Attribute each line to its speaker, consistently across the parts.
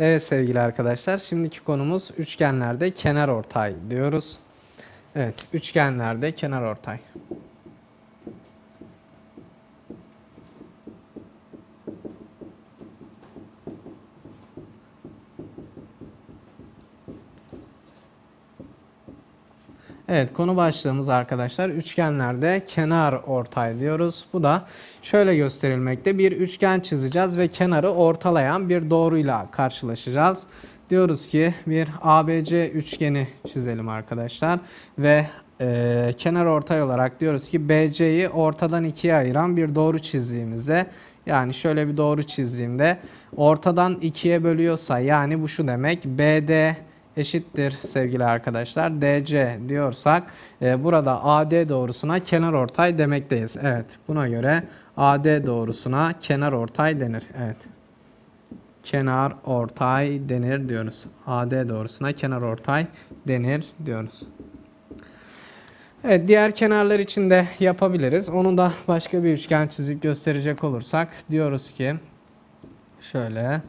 Speaker 1: Evet sevgili arkadaşlar, şimdiki konumuz üçgenlerde kenar ortay diyoruz. Evet, üçgenlerde kenar ortay. Evet konu başlığımız arkadaşlar üçgenlerde kenar ortay diyoruz. Bu da şöyle gösterilmekte. Bir üçgen çizeceğiz ve kenarı ortalayan bir doğruyla karşılaşacağız. Diyoruz ki bir ABC üçgeni çizelim arkadaşlar ve e, kenar ortay olarak diyoruz ki BC'yi ortadan ikiye ayıran bir doğru çizdiğimizde yani şöyle bir doğru çizdiğimde ortadan ikiye bölüyorsa yani bu şu demek BD eşittir sevgili arkadaşlar. DC diyorsak e, burada AD doğrusuna kenar ortay demekteyiz. Evet buna göre AD doğrusuna kenar ortay denir. Evet. Kenar ortay denir diyoruz. AD doğrusuna kenar ortay denir diyoruz. Evet diğer kenarlar için de yapabiliriz. Onu da başka bir üçgen çizip gösterecek olursak diyoruz ki şöyle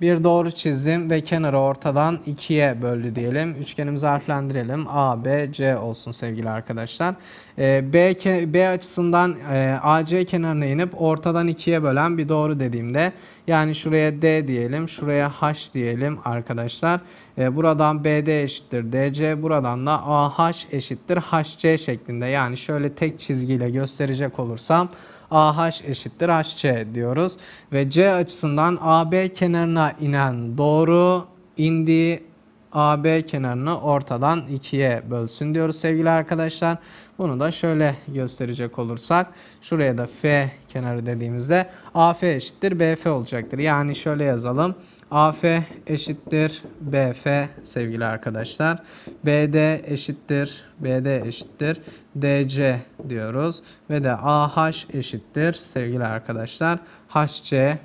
Speaker 1: bir doğru çizdim ve kenarı ortadan ikiye böldü diyelim. Üçgenimizi harflendirelim. A, B, C olsun sevgili arkadaşlar. Ee, B, B açısından e, AC kenarına inip ortadan ikiye bölen bir doğru dediğimde yani şuraya D diyelim, şuraya H diyelim arkadaşlar. Ee, buradan BD eşittir DC, buradan da AH eşittir HC şeklinde. Yani şöyle tek çizgiyle gösterecek olursam AH eşittir HC diyoruz. Ve C açısından AB kenarına inen doğru indiği AB kenarını ortadan ikiye bölsün diyoruz sevgili arkadaşlar. Bunu da şöyle gösterecek olursak şuraya da F kenarı dediğimizde AF eşittir BF olacaktır. Yani şöyle yazalım. AF eşittir BF sevgili arkadaşlar. BD eşittir BD eşittir DC diyoruz ve de AH eşittir sevgili arkadaşlar HC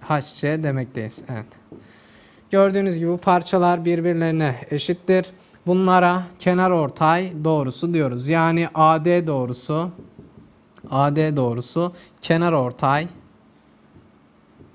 Speaker 1: HC demekteyiz. Evet. Gördüğünüz gibi bu parçalar birbirlerine eşittir. Bunlara kenar ortay doğrusu diyoruz. Yani AD doğrusu AD doğrusu kenar ortay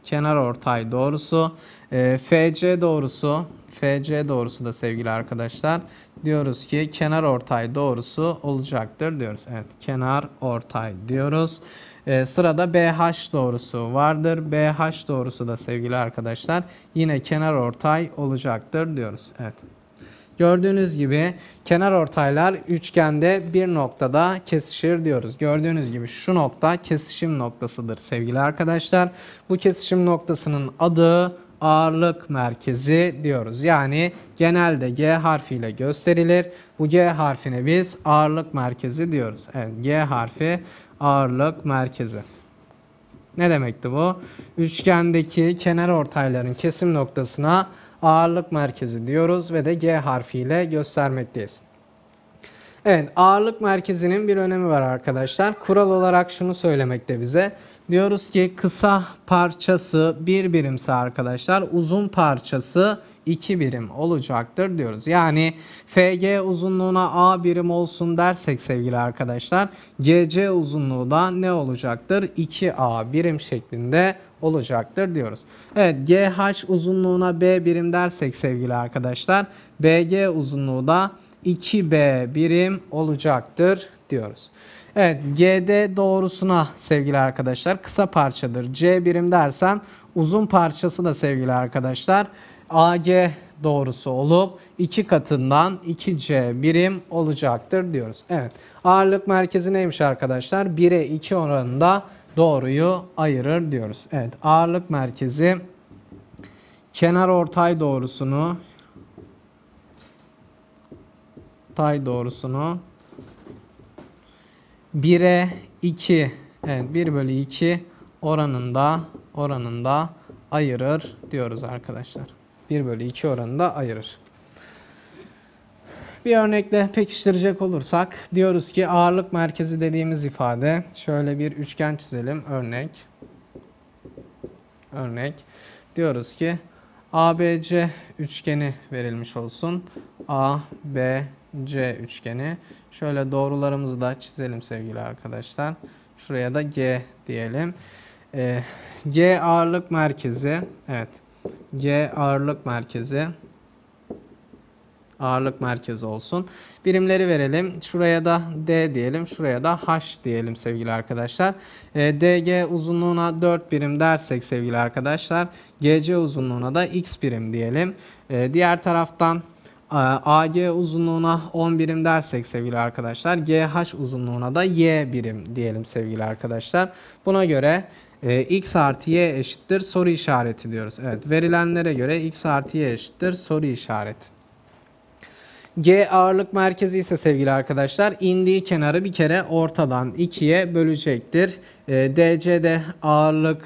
Speaker 1: kenar ortay doğrusu e, FC doğrusu FC doğrusu da sevgili arkadaşlar diyoruz ki kenar ortay doğrusu olacaktır diyoruz. Evet kenar ortay diyoruz. E, sırada BH doğrusu vardır. BH doğrusu da sevgili arkadaşlar yine kenar ortay olacaktır diyoruz. Evet. Gördüğünüz gibi kenar ortaylar üçgende bir noktada kesişir diyoruz. Gördüğünüz gibi şu nokta kesişim noktasıdır sevgili arkadaşlar. Bu kesişim noktasının adı ağırlık merkezi diyoruz. Yani genelde G harfiyle gösterilir. Bu G harfine biz ağırlık merkezi diyoruz. Evet G harfi ağırlık merkezi. Ne demekti bu? Üçgendeki kenar ortayların kesim noktasına ağırlık merkezi diyoruz ve de G harfiyle göstermekteyiz. Evet ağırlık merkezinin bir önemi var arkadaşlar. Kural olarak şunu söylemekte bize. Diyoruz ki kısa parçası bir birimse arkadaşlar uzun parçası 2 birim olacaktır diyoruz. Yani FG uzunluğuna A birim olsun dersek sevgili arkadaşlar GC uzunluğu da ne olacaktır? 2A birim şeklinde olacaktır diyoruz. Evet GH uzunluğuna B birim dersek sevgili arkadaşlar BG uzunluğu da 2B birim olacaktır diyoruz. Evet GD doğrusuna sevgili arkadaşlar kısa parçadır. C birim dersem uzun parçası da sevgili arkadaşlar AG doğrusu olup iki katından 2C birim olacaktır diyoruz. Evet ağırlık merkezi neymiş arkadaşlar? 1'e 2 oranında doğruyu ayırır diyoruz. Evet ağırlık merkezi kenar ortay doğrusunu tay doğrusunu 1'e 2 evet 1 bölü 2 oranında oranında ayırır diyoruz arkadaşlar. 1 bölü 2 oranında ayırır. Bir örnekle pekiştirecek olursak diyoruz ki ağırlık merkezi dediğimiz ifade şöyle bir üçgen çizelim örnek. Örnek diyoruz ki ABC üçgeni verilmiş olsun. A, B, C üçgeni. Şöyle doğrularımızı da çizelim sevgili arkadaşlar. Şuraya da G diyelim. Ee, G ağırlık merkezi. Evet. G ağırlık merkezi ağırlık merkezi olsun. Birimleri verelim. Şuraya da D diyelim. Şuraya da H diyelim sevgili arkadaşlar. E, DG uzunluğuna 4 birim dersek sevgili arkadaşlar. GC uzunluğuna da X birim diyelim. E, diğer taraftan e, AG uzunluğuna 10 birim dersek sevgili arkadaşlar. GH uzunluğuna da Y birim diyelim sevgili arkadaşlar. Buna göre e, x artı y eşittir soru işareti diyoruz. Evet verilenlere göre x artı y eşittir soru işareti. G ağırlık merkezi ise sevgili arkadaşlar indiği kenarı bir kere ortadan ikiye bölecektir. E, DC de ağırlık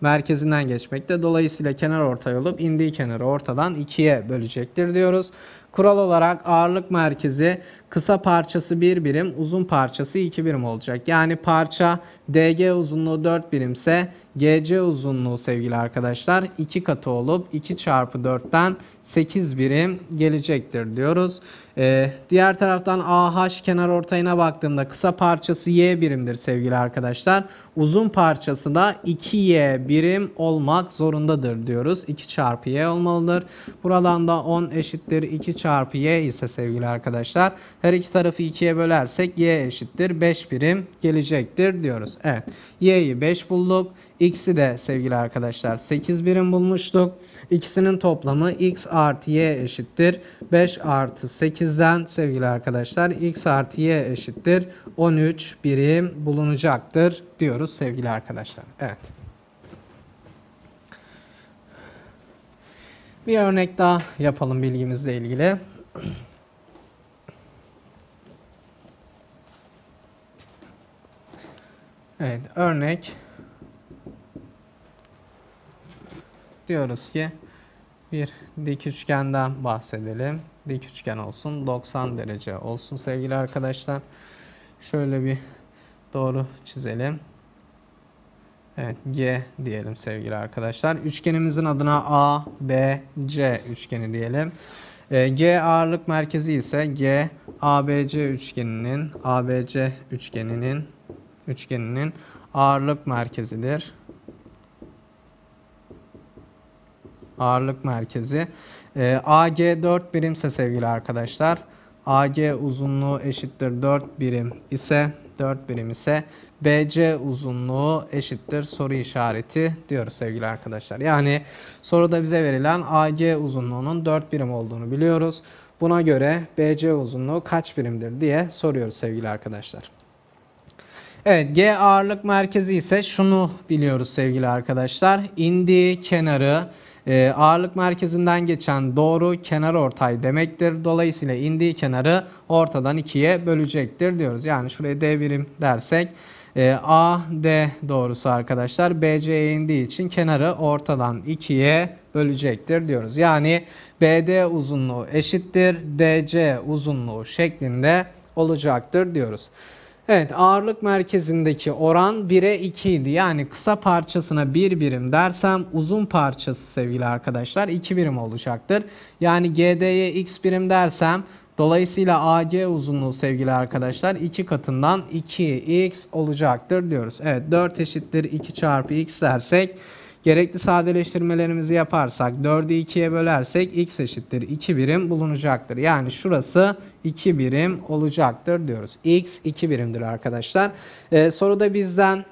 Speaker 1: merkezinden geçmekte. Dolayısıyla kenar ortay olup indiği kenarı ortadan ikiye bölecektir diyoruz. Kural olarak ağırlık merkezi kısa parçası 1 birim, uzun parçası 2 birim olacak. Yani parça DG uzunluğu 4 birimse GC uzunluğu sevgili arkadaşlar 2 katı olup 2 çarpı 4'ten 8 birim gelecektir diyoruz. Ee, diğer taraftan AH kenar ortayına baktığımda kısa parçası Y birimdir sevgili arkadaşlar. Uzun parçası da 2Y birim olmak zorundadır diyoruz. 2 çarpı Y olmalıdır. Buradan da 10 eşittir 2 çarpı Y ise sevgili arkadaşlar. Her iki tarafı 2'ye bölersek Y eşittir 5 birim gelecektir diyoruz. Evet Y'yi 5 bulduk. X'i de sevgili arkadaşlar 8 birim bulmuştuk. İkisinin toplamı X artı Y eşittir. 5 artı 8'den sevgili arkadaşlar X artı Y eşittir. 13 birim bulunacaktır diyoruz sevgili arkadaşlar. Evet. Bir örnek daha yapalım bilgimizle ilgili. Evet, örnek diyoruz ki bir dik üçgenden bahsedelim. Dik üçgen olsun, 90 derece olsun sevgili arkadaşlar. Şöyle bir doğru çizelim. Evet, G diyelim sevgili arkadaşlar. Üçgenimizin adına A, B, C üçgeni diyelim. E, G ağırlık merkezi ise G ABC üçgeninin ABC üçgeninin üçgeninin ağırlık merkezidir. Ağırlık merkezi. E, AG 4 birimse sevgili arkadaşlar. AG uzunluğu eşittir 4 birim ise 4 birim ise BC uzunluğu eşittir soru işareti diyoruz sevgili arkadaşlar. Yani soruda bize verilen AG uzunluğunun 4 birim olduğunu biliyoruz. Buna göre BC uzunluğu kaç birimdir diye soruyoruz sevgili arkadaşlar. Evet G ağırlık merkezi ise şunu biliyoruz sevgili arkadaşlar. İndiği kenarı e, ağırlık merkezinden geçen doğru kenar ortay demektir. Dolayısıyla indiği kenarı ortadan ikiye bölecektir diyoruz. Yani şuraya D birim dersek e, A, D doğrusu arkadaşlar BC'ye indiği için kenarı ortadan ikiye bölecektir diyoruz. Yani BD uzunluğu eşittir DC uzunluğu şeklinde olacaktır diyoruz. Evet ağırlık merkezindeki oran 1'e 2 idi. Yani kısa parçasına 1 birim dersem uzun parçası sevgili arkadaşlar 2 birim olacaktır. Yani GD'ye x birim dersem dolayısıyla AG uzunluğu sevgili arkadaşlar 2 katından 2x olacaktır diyoruz. Evet 4 eşittir 2 çarpı x dersek Gerekli sadeleştirmelerimizi yaparsak 4'ü 2'ye bölersek x eşittir 2 birim bulunacaktır. Yani şurası 2 birim olacaktır diyoruz. x 2 birimdir arkadaşlar. Ee, soruda bizden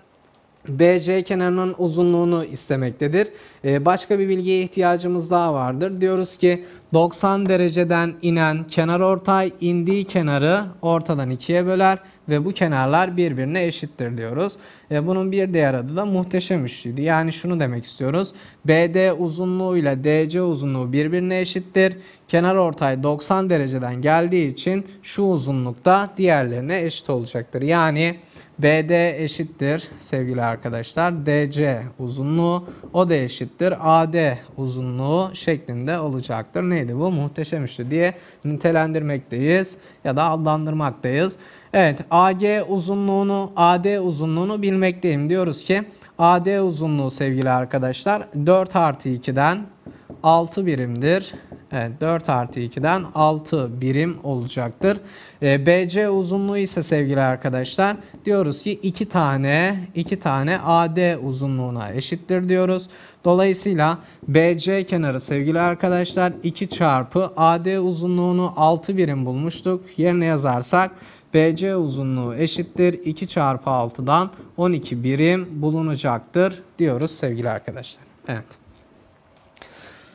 Speaker 1: BC kenarının uzunluğunu istemektedir. Ee, başka bir bilgiye ihtiyacımız daha vardır. Diyoruz ki 90 dereceden inen kenar ortay indiği kenarı ortadan ikiye böler ve bu kenarlar birbirine eşittir diyoruz. E, bunun bir diğer adı da muhteşem üçlüydü. Yani şunu demek istiyoruz. BD uzunluğu ile DC uzunluğu birbirine eşittir. Kenar ortay 90 dereceden geldiği için şu uzunlukta diğerlerine eşit olacaktır. Yani BD eşittir sevgili arkadaşlar. DC uzunluğu o da eşittir. AD uzunluğu şeklinde olacaktır. Neydi bu? Muhteşem üçlü diye nitelendirmekteyiz ya da adlandırmaktayız. Evet AG uzunluğunu AD uzunluğunu bilmekteyim. Diyoruz ki AD uzunluğu sevgili arkadaşlar 4 artı 2'den 6 birimdir. Evet 4 artı 2'den 6 birim olacaktır. Ee, BC uzunluğu ise sevgili arkadaşlar diyoruz ki 2 tane 2 tane AD uzunluğuna eşittir diyoruz. Dolayısıyla BC kenarı sevgili arkadaşlar 2 çarpı AD uzunluğunu 6 birim bulmuştuk. Yerine yazarsak BC uzunluğu eşittir 2 çarpı 6'dan 12 birim bulunacaktır diyoruz sevgili arkadaşlar. Evet.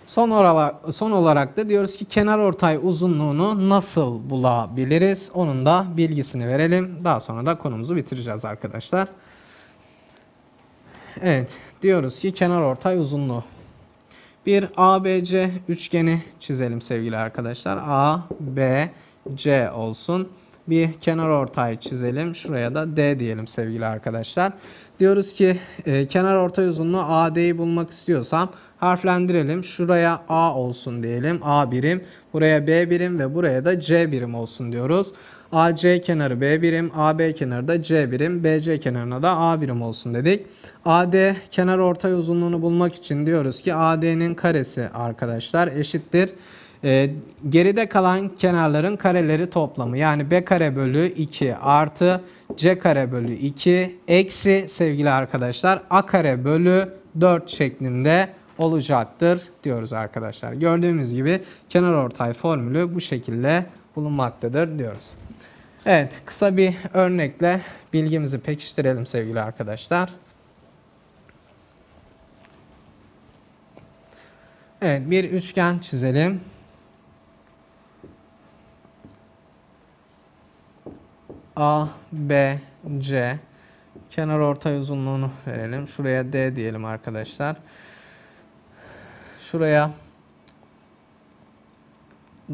Speaker 1: Son olarak, son olarak da diyoruz ki kenar ortay uzunluğunu nasıl bulabiliriz? Onun da bilgisini verelim. Daha sonra da konumuzu bitireceğiz arkadaşlar. Evet, diyoruz ki kenar ortay uzunluğu. Bir ABC üçgeni çizelim sevgili arkadaşlar. A, B, C olsun. Bir kenar ortay çizelim. Şuraya da D diyelim sevgili arkadaşlar. Diyoruz ki e, kenar ortay uzunluğu AD'yi bulmak istiyorsam harflendirelim. Şuraya A olsun diyelim. A birim. Buraya B birim ve buraya da C birim olsun diyoruz. AC kenarı B birim, AB kenarı da C birim, BC kenarına da A birim olsun dedik. AD kenar ortay uzunluğunu bulmak için diyoruz ki AD'nin karesi arkadaşlar eşittir. Ee, geride kalan kenarların kareleri toplamı yani B kare bölü 2 artı C kare bölü 2 eksi sevgili arkadaşlar A kare bölü 4 şeklinde olacaktır diyoruz arkadaşlar. Gördüğümüz gibi kenar ortay formülü bu şekilde bulunmaktadır diyoruz. Evet kısa bir örnekle bilgimizi pekiştirelim sevgili arkadaşlar. Evet bir üçgen çizelim. A, B, C kenar ortay uzunluğunu verelim. Şuraya D diyelim arkadaşlar. Şuraya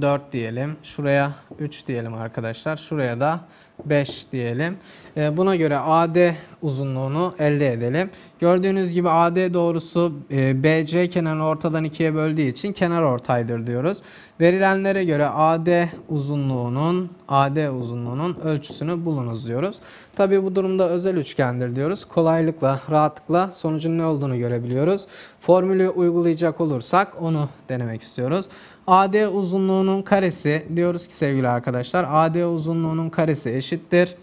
Speaker 1: 4 diyelim. Şuraya 3 diyelim arkadaşlar. Şuraya da 5 diyelim. Ee, buna göre AD uzunluğunu elde edelim. Gördüğünüz gibi AD doğrusu e, BC kenarını ortadan ikiye böldüğü için kenar ortaydır diyoruz. Verilenlere göre AD uzunluğunun AD uzunluğunun ölçüsünü bulunuz diyoruz. Tabi bu durumda özel üçgendir diyoruz. Kolaylıkla, rahatlıkla sonucun ne olduğunu görebiliyoruz. Formülü uygulayacak olursak onu denemek istiyoruz. AD uzunluğunun karesi diyoruz ki sevgili arkadaşlar AD uzunluğunun karesi eşittir.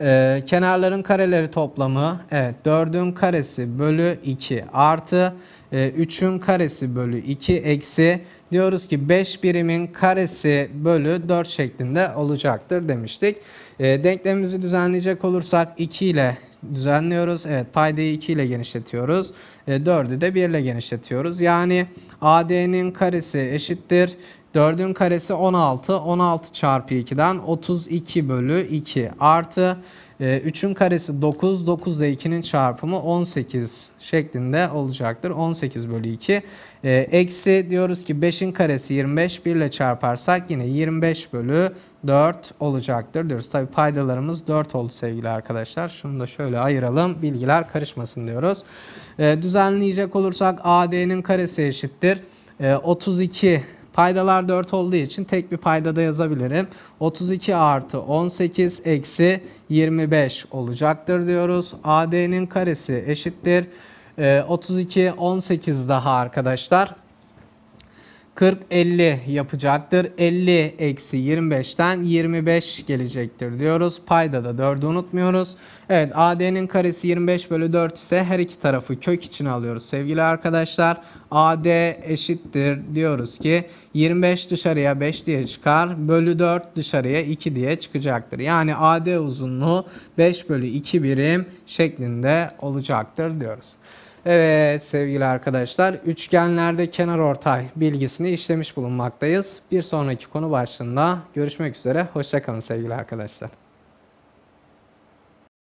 Speaker 1: Ee, kenarların kareleri toplamı evet 4'ün karesi bölü 2 artı e, 3'ün karesi bölü 2 eksi diyoruz ki 5 birimin karesi bölü 4 şeklinde olacaktır demiştik. E, denklemimizi düzenleyecek olursak 2 ile düzenliyoruz. Evet paydayı 2 ile genişletiyoruz. E, 4'ü de 1 ile genişletiyoruz. Yani AD'nin karesi eşittir. 4'ün karesi 16. 16 çarpı 2'den 32 bölü 2 artı 3'ün e, karesi 9. 9 ile 2'nin çarpımı 18 şeklinde olacaktır. 18 bölü 2. E, eksi diyoruz ki 5'in karesi 25. 1 ile çarparsak yine 25 bölü 4 olacaktır diyoruz. Tabi paydalarımız 4 oldu sevgili arkadaşlar. Şunu da şöyle ayıralım. Bilgiler karışmasın diyoruz. E, düzenleyecek olursak AD'nin karesi eşittir. 32 Paydalar 4 olduğu için tek bir paydada yazabilirim. 32 artı 18 eksi 25 olacaktır diyoruz. AD'nin karesi eşittir. 32 18 daha arkadaşlar. 40 50 yapacaktır. 50 eksi 25'ten 25 gelecektir diyoruz. Payda da 4'ü unutmuyoruz. Evet AD'nin karesi 25 bölü 4 ise her iki tarafı kök içine alıyoruz sevgili arkadaşlar. AD eşittir diyoruz ki 25 dışarıya 5 diye çıkar. Bölü 4 dışarıya 2 diye çıkacaktır. Yani AD uzunluğu 5 bölü 2 birim şeklinde olacaktır diyoruz. Evet sevgili arkadaşlar üçgenlerde kenar ortay bilgisini işlemiş bulunmaktayız. Bir sonraki konu başlığında görüşmek üzere. Hoşçakalın sevgili arkadaşlar.